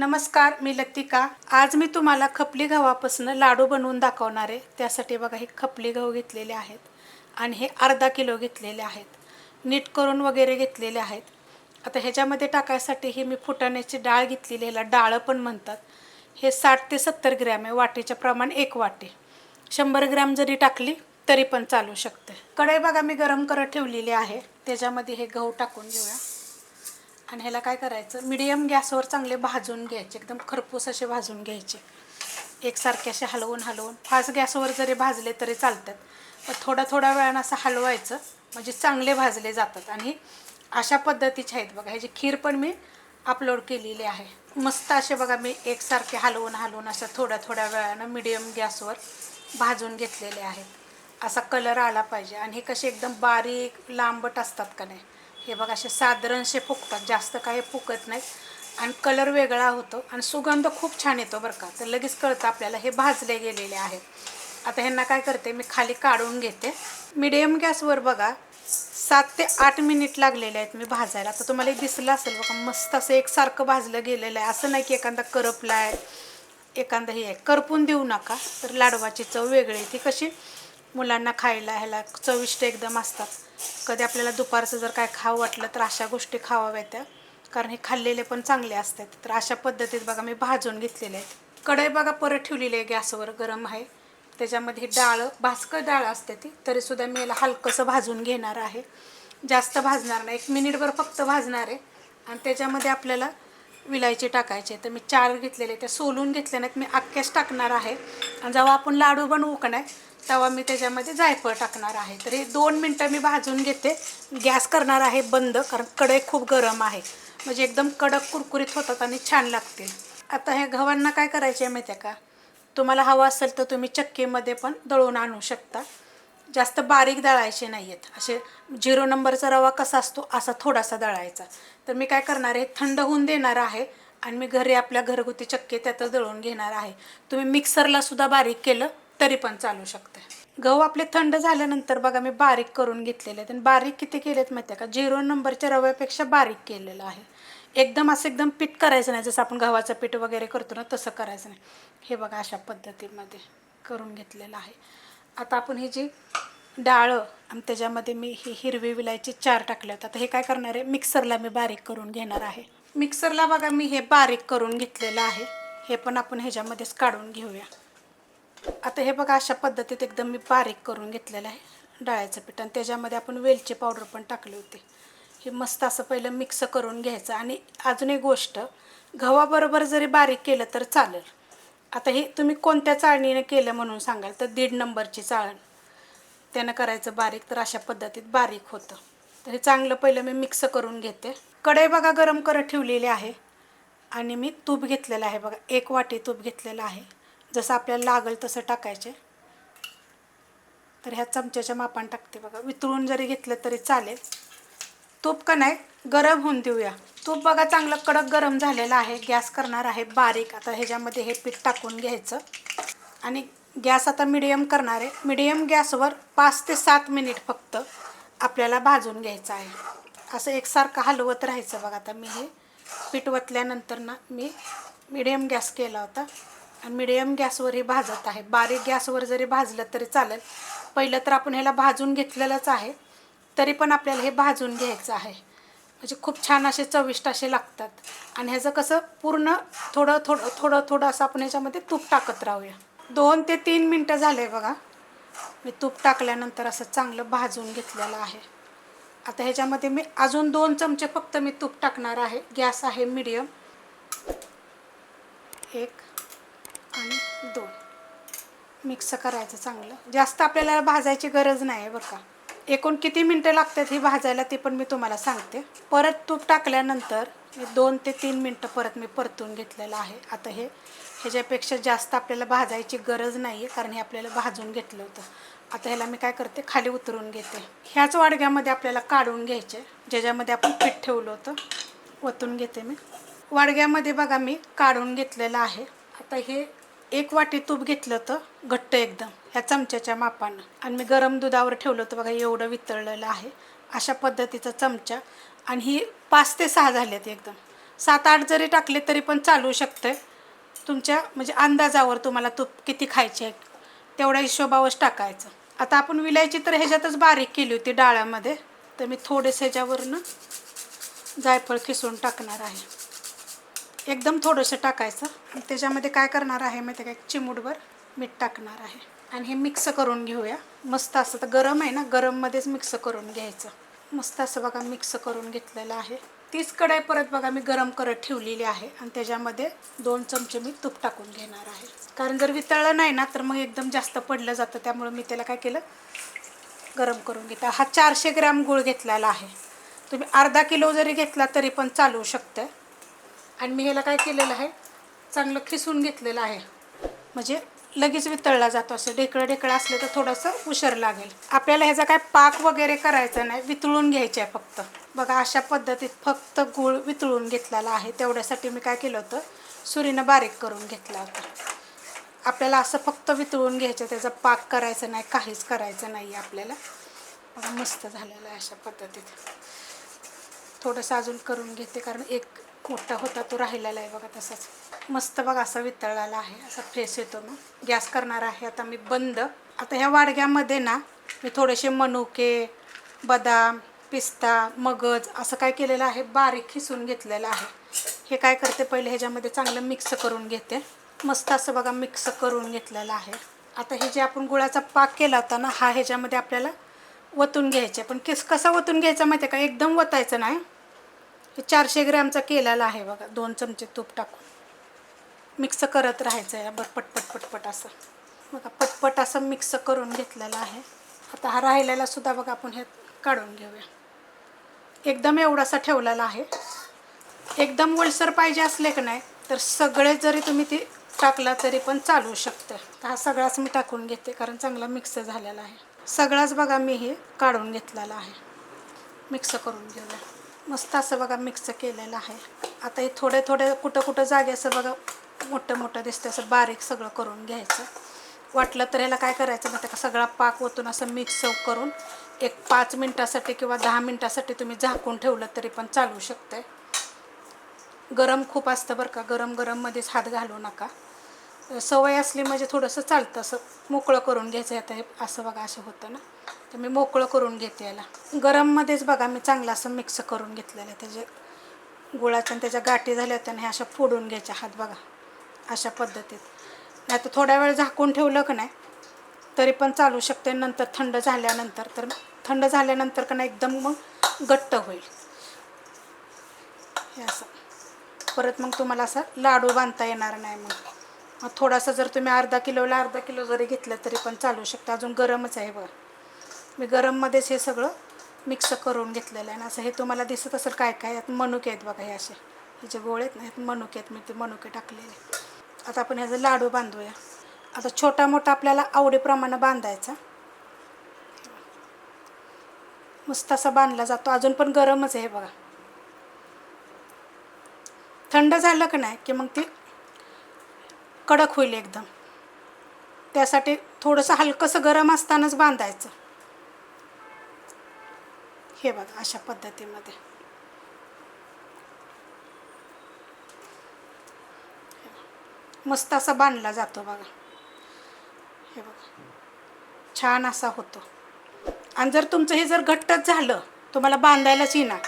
नमस्कार मी लतिका. आज मी तुम्हाला खपली गव्हापासून लाडू बनवून दाखवणार आहे. त्यासाठी बघा हे खपली गहू घेतलेले आहेत आणि हे अर्धा किलो घेतलेले आहेत. नीट करून वगैरे घेतलेले आहेत. आता ह्याच्यामध्ये टाकायसाठी ही मी फुटाण्याची डाळ घेतलेली ह्याला डाळं पण म्हणतात. हे साठ ते सत्तर ग्रॅम आहे वाटीच्या प्रमाण एक वाटी. शंभर ग्रॅम जरी टाकली तरी पण चालू शकते. कढई बघा मी गरम करत ठेवलेली आहे. त्याच्यामध्ये हे गहू टाकून घेऊया. आणि ह्याला काय करायचं? मिडियम गॅसवर चांगले भाजून घ्यायचे. एकदम खरपूस असे भाजून घ्यायचे. एकसारखे असे हलवून हलवून. फास्ट गॅसवर जरी भाजले तरी चालतात. पण थोड्या थोड्या वेळानं असं हलवायचं. म्हणजे चांगले भाजले जातात. आणि अशा पद्धतीचे आहेत बघा. ह्याची खीर पण मी अपलोड केलेली आहे. मस्त असे बघा मी एकसारखे हलवून हलवून असं थोड्या थोड्या वेळानं मिडियम गॅसवर भाजून घेतलेले आहेत. असा कलर आला पाहिजे. आणि हे कसे एकदम बारीक लांबट असतात का नाही? हे बघा असे साधारणसे फुकतात जास्त काही फुकत नाहीत. आणि कलर वेगळा होतो आणि सुगंध खूप छान येतो बरं का. तर लगेच कळतं आपल्याला हे भाजले गेलेले आहेत. आता ह्यांना काय करते मी खाली काढून घेते. मिडियम गॅसवर बघा सात ते आठ मिनिट लागलेले आहेत मी भाजायला. तर तुम्हाला एक दिसलं असेल बघा मस्त असं एकसारखं भाजलं गेलेलं आहे. असं नाही की एखादा करपला आहे एखादा हे आहे. करपून देऊ नका तर लाडवाची चव वेगळी ती कशी? मुलांना खायला ह्याला चविष्ट एकदम असतात. कधी आपल्याला दुपारचं जर काय खावं वाटलं तर अशा गोष्टी खावाव्या त्या. कारण हे खाल्लेले पण चांगले असतात. तर अशा पद्धतीत बघा मी भाजून घेतलेले आहेत. कढई बघा परत ठेवलेली आहे गॅसवर गरम आहे. त्याच्यामध्ये डाळ भास्कर डाळ असते ती तरीसुद्धा मी याला हलकंसं भाजून घेणार आहे. जास्त भाजणार नाही. एक मिनिटभर फक्त भाजणार आहे. आणि त्याच्यामध्ये आपल्याला विलायची टाकायची तर मी चार घेतलेले त्या सोलून घेतले नाहीत. मी अख्ख्याच टाकणार आहे. आणि जेव्हा आपण लाडू बनवू का नाही तेव्हा मी त्याच्यामध्ये जायफळ टाकणार आहे. तर हे दोन मिनटं मी भाजून घेते. गॅस करणार आहे बंद कारण कढई खूप गरम आहे. म्हणजे एकदम कडक कुरकुरीत होतात आणि छान लागतील. आता हे गव्हांना काय करायचे आहे माहिती आहे का? तुम्हाला हवं असेल तर तुम्ही चक्कीमध्ये पण दळून आणू शकता. जास्त बारीक दळायचे नाही आहेत असे झिरो नंबरचा रवा कसा असतो असा थोडासा दळायचा. तर मी काय करणार आहे थंड होऊन देणार आहे आणि मी घरी आपल्या घरगुती चक्की त्यातच दळून घेणार आहे. तुम्ही मिक्सरला सुद्धा बारीक केलं तरी पण चालू शकते गहू आपले थंड झाल्यानंतर बघा मी बारीक करून घेतलेले आहेत. आणि बारीक किती केलेत माहिती आहे का? झिरो नंबरच्या रव्यापेक्षा बारीक केलेलं आहे. एकदम असं एकदम पीठ करायचं नाही. जसं आपण गव्हाचं पीठ वगैरे करतो ना तसं करायचं नाही. हे बघा अशा पद्धतीमध्ये करून घेतलेलं आहे. आता आपण ही जी डाळं आणि त्याच्यामध्ये मी ही हिरवी विलायची चार टाकले होते आता हे काय करणार आहे? मिक्सरला मी बारीक करून घेणार आहे. मिक्सरला बघा मी हे बारीक करून घेतलेलं आहे. हे पण आपण ह्याच्यामध्येच काढून घेऊया. आता हे बघा अशा पद्धतीत एकदम मी बारीक करून घेतलेलं आहे डाळ्याचं पीठ. आणि त्याच्यामध्ये आपण वेलची पावडर पण टाकली होती. हे मस्त असं पहिलं मिक्स करून घ्यायचं. आणि अजून एक गोष्ट गव्हाबरोबर जरी बारीक केलं तर चालेल. आता हे तुम्ही कोणत्या चाळणीने केलं म्हणून सांगाल? तर दीड नंबरची चाळण. त्यानं करायचं बारीक तर अशा पद्धतीत बारीक होतं. तर हे चांगलं पहिलं मी मिक्स करून घेते. कढई बघा गरम करत ठेवलेली आहे. आणि मी तूप घेतलेलं आहे बघा. एक वाटी तूप घेतलेलं आहे. जसं आपल्याला लागेल तसं टाकायचे. तर ह्या चमच्याच्या मापान टाकते बघा. वितळून जरी घेतलं तरी चालेल. तूप का नाही गरम होऊन देऊया. तूप बघा चांगलं कडक गरम झालेलं आहे. गॅस करणार आहे बारीक. आता ह्याच्यामध्ये हे पीठ टाकून घ्यायचं. आणि गॅस आता मिडियम करणार आहे. मिडियम गॅसवर पाच ते सात मिनिट फक्त आपल्याला भाजून घ्यायचं आहे. असं एकसारखं हलवत राहायचं बघा आता मी हे. पीठ वतल्यानंतर ना मी मिडियम गॅस केला होता. आणि मिडियम गॅसवर हे भाजत आहे. बारीक गॅसवर जरी भाजलं तरी चालेल. पहिलं तर आपण ह्याला भाजून घेतलेलंच आहे. तरी पण आपल्याला हे भाजून घ्यायचं आहे. म्हणजे खूप छान असे चविष्ट असे लागतात. आणि ह्याचं कसं पूर्ण थोडं थोडं थोडं थोडं असं आपण ह्याच्यामध्ये तूप टाकत राहूया. दोन ते तीन मिनटं झाले बघा. मी तूप टाकल्यानंतर असं चांगलं भाजून घेतलेलं आहे. आता ह्याच्यामध्ये मी अजून दोन चमचे फक्त मी तूप टाकणार आहे. गॅस आहे मिडियम एक. आणि दोन. मिक्स करायचं चांगलं. जास्त आपल्याला भाजायची गरज नाही आहे बरं का. एकूण किती मिनटं लागतात ही भाजायला ते पण मी तुम्हाला सांगते. परत तूप टाकल्यानंतर मी दोन ते तीन मिनटं परत मी परतून घेतलेलं आहे. आता हे ह्याच्यापेक्षा जास्त आपल्याला भाजायची गरज नाही आहे कारण हे आपल्याला भाजून घेतलं होतं. आता ह्याला मी काय करते? खाली उतरून घेते. ह्याच वाडग्यामध्ये आपल्याला काढून घ्यायचे. ज्याच्यामध्ये आपण पीठ ठेवलं होतं. ओतून घेते मी. वाडग्यामध्ये बघा मी काढून घेतलेलं आहे. आता हे एक वाटी तूप घेतलं होतं घट्ट एकदम ह्या चमच्याच्या मापानं. आणि मी गरम दुधावर ठेवलं होतं बघा एवढं वितळलेलं आहे. अशा पद्धतीचा चमचा. आणि ही पाच ते सहा झालेत एकदम. सात आठ जरी टाकले तरी पण चालू शकतं तुमच्या म्हणजे अंदाजावर तुम्हाला तूप किती खायचे आहे तेवढ्या हिशोबावरच टाकायचं. आता आपण विलायची तर ह्याच्यातच बारीक केली होती डाळ्यामध्ये. तर मी थोडेसे ह्याच्यावरनं जायफळ खिसून टाकणार आहे. एकदम थोडंसं टाकायचं. आणि त्याच्यामध्ये काय करणार आहे माहिती आहे का? एक चिमूटभर मीठ टाकणार आहे. आणि हे मिक्स करून घेऊया. मस्त असं तर गरम आहे ना गरममध्येच मिक्स करून घ्यायचं. मस्त असं बघा मिक्स करून घेतलेलं आहे. तीच कढाई परत बघा मी गरम करत ठेवलेली आहे. आणि त्याच्यामध्ये दोन चमचे मी तूप टाकून घेणार आहे. कारण जर वितळलं नाही ना तर मग एकदम जास्त पडलं जातं. त्यामुळे मी त्याला काय केलं? गरम करून घेता हा चारशे ग्रॅम गूळ घेतलेला आहे. तुम्ही अर्धा किलो जरी घेतला तरी पण चालू शकतं. आणि मी ह्याला काय केलेलं आहे? चांगलं खिसून घेतलेलं आहे. म्हणजे लगेच वितळला जातो असं. ढेकळं ढेकळं असलं तर थोडंसं उशीर लागेल. आपल्याला ह्याचा काय पाक वगैरे करायचा नाही. वितळून घ्यायचे आहे फक्त. बघा अशा पद्धतीत फक्त गूळ वितळून घेतलेला आहे. तेवढ्यासाठी मी काय केलं होतं? सुरीनं बारीक करून घेतला होता. आपल्याला असं फक्त वितळून घ्यायचं त्याचा पाक करायचा नाही काहीच करायचं नाही आपल्याला. बघा मस्त झालेलं आहे अशा पद्धतीत. थोडंसं अजून करून घेते कारण एक मोठा होता तो राहिलेला आहे बघा तसाच. मस्त बघा असा वितळलेला आहे असा फ्रेश येतो मग गॅस करणार आहे आता मी बंद. आता ह्या वाडग्यामध्ये ना मी थोडेसे मनुके बदाम पिस्ता मगज असं काय केलेलं आहे बारीक खिसून घेतलेलं आहे. हे काय करते पहिले ह्याच्यामध्ये चांगलं मिक्स करून घेते. मस्त असं बघा मिक्स करून घेतलेलं आहे. आता हे जे आपण गुळाचा पाक केला होता ना हा ह्याच्यामध्ये आपल्याला वतून घ्यायचे. पण किस कसा वतून घ्यायचा माहिती आहे का? एकदम वतायचं नाही. चारशे ग्रॅमचा केलेला आहे बघा दोन चमचे तूप टाकून. मिक्स करत राहायचं आहे बरं पटपट पटपट असं. बघा पटपट असं मिक्स करून घेतलेलं आहे. आता हा राहिलेला सुद्धा बघा आपण हे काढून घेऊया. एकदम एवढासा ठेवलेला आहे. एकदम ओलसर पाहिजे असले की नाही तर सगळे जरी तुम्ही ते टाकला तरी पण चालू शकतं. तर हा सगळाच मी टाकून घेते कारण चांगला मिक्स झालेला आहे. सगळाच बघा मी हे काढून घेतलेला आहे. मिक्स करून घेऊया. मस्त असं बघा मिक्स केलेलं आहे. आता हे थोडे थोडे कुठं कुठं जागे असं बघा मोठं मोठं दिसतं असं बारीक सगळं करून घ्यायचं. वाटलं तर ह्याला काय करायचं मग आहे का? सगळा पाक ओतून असं मिक्स करून एक पाच मिनटासाठी किंवा दहा मिनटासाठी तुम्ही झाकून ठेवलं तरी पण चालू शकते गरम खूप असतं बरं का गरम गरममध्येच हात घालू नका. सवय असली म्हणजे थोडंसं चालतं असं मोकळं करून घ्यायचं आता हे असं बघा असं होतं ना. तर मी मोकळं करून घेते याला. गरममध्येच बघा मी चांगलं असं मिक्स करून घेतलेलं आहे. त्याचे गुळाच्या आणि त्याच्या गाठी झाल्या होत्या आणि ह्या अशा फोडून घ्यायच्या हात बघा अशा पद्धतीत. नाही तर थोड्या वेळ झाकून ठेवलं का नाही तरी पण चालू शकते. नंतर थंड झाल्यानंतर तर थंड झाल्यानंतर का नाही एकदम मग घट्ट होईल. हे असं. परत मग तुम्हाला असं लाडू बांधता येणार नाही मग. मग थोडासा जर तुम्ही अर्धा किलोला अर्धा किलो जरी घेतलं तरी पण चालू शकतं. अजून गरमच आहे बघा. मी गरममध्येच हे सगळं मिक्स करून घेतलेलं आहे आणि असं हे तुम्हाला दिसत असेल काय काय यात मनुके आहेत बघा हे असे. हे जे गोळे आहेत ना ह्यात मनुके आहेत मी ते मनुके टाकलेले. आता आपण ह्याचा लाडू बांधूया. आता छोटा मोठा आपल्याला आवडीप्रमाणे बांधायचा. मस्त असा बांधला जातो. अजून पण गरमच आहे हे बघा. थंड झालं की नाही की मग ते कडक होईल एकदम. त्यासाठी थोडंसं हलकंसं गरम असतानाच बांधायचं. हे बघा अशा पद्धतीमध्ये. मस्त असा बांधला जातो बघा. हे बघा. छान असा होतो. आणि जर तुमचं हे जर घट्टच झालं तुम्हाला बांधायलाच येणार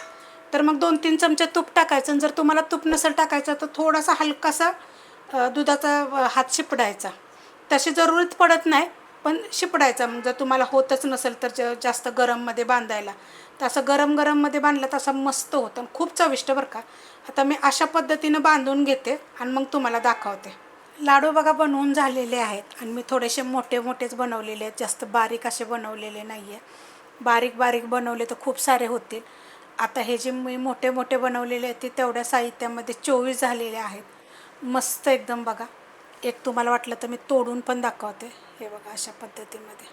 तर मग दोन तीन चमचे तूप टाकायचं आणि जर तुम्हाला तूप नसेल टाकायचं तर थोडासा हलकासा दुधाचा हात शिपडायचा. तशी जरूरच पडत नाही पण शिपडायचा. मग जर तुम्हाला होतच नसेल तर ज- जास्त गरममध्ये बांधायला. तर असं गरम गरममध्ये बांधलं तर असं मस्त होतं आणि खूप चविष्ट बरं का. आता मी अशा पद्धतीनं बांधून घेते आणि मग तुम्हाला दाखवते. लाडू बघा बनवून झालेले आहेत आणि मी थोडेसे मोठे मोठेच बनवलेले आहेत. जास्त बारीक असे बनवलेले नाही आहे बारीक बारीक बनवले तर खूप सारे होतील. आता हे जे मी मोठे मोठे बनवलेले आहेत ते तेवढ्या साहित्यामध्ये चोवीस झालेले आहेत. मस्त एकदम बघा. एक तुम्हाला वाटलं तर मी तोडून पण दाखवते. हे बघा अशा पद्धतीमध्ये.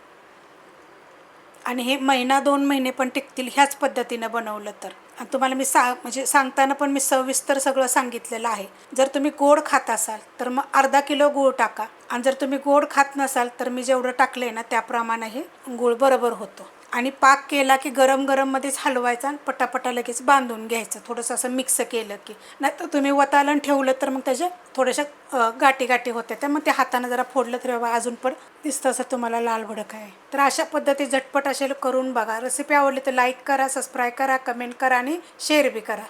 आणि हे महिना दोन महिने पण टिकतील ह्याच पद्धतीनं बनवलं तर. आणि तुम्हाला मी सा म्हणजे सांगताना पण मी सविस्तर सगळं सांगितलेलं आहे. जर तुम्ही गोड खात असाल तर मग अर्धा किलो गूळ टाका. आणि जर तुम्ही गोड खात नसाल तर मी जेवढं टाकलं आहे ना त्याप्रमाणे हे गूळ बरोबर होतो. आणि पाक केला की गरम गरममध्येच हलवायचा आणि पटापटा लगेच बांधून घ्यायचं. थोडंसं असं मिक्स केलं की. नाही तर तुम्ही वतालन ठेवलं तर मग त्याच्या थोड्याशा गाठी गाठी होत्या त्या मग ते हातानं जरा फोडलं तर बाबा अजून पण दिसतं असं तुम्हाला लाल भडक आहे. तर अशा पद्धती झटपट असेल करून बघा. रेसिपी आवडली तर लाईक करा सबस्क्राईब करा कमेंट करा आणि शेअर बी करा.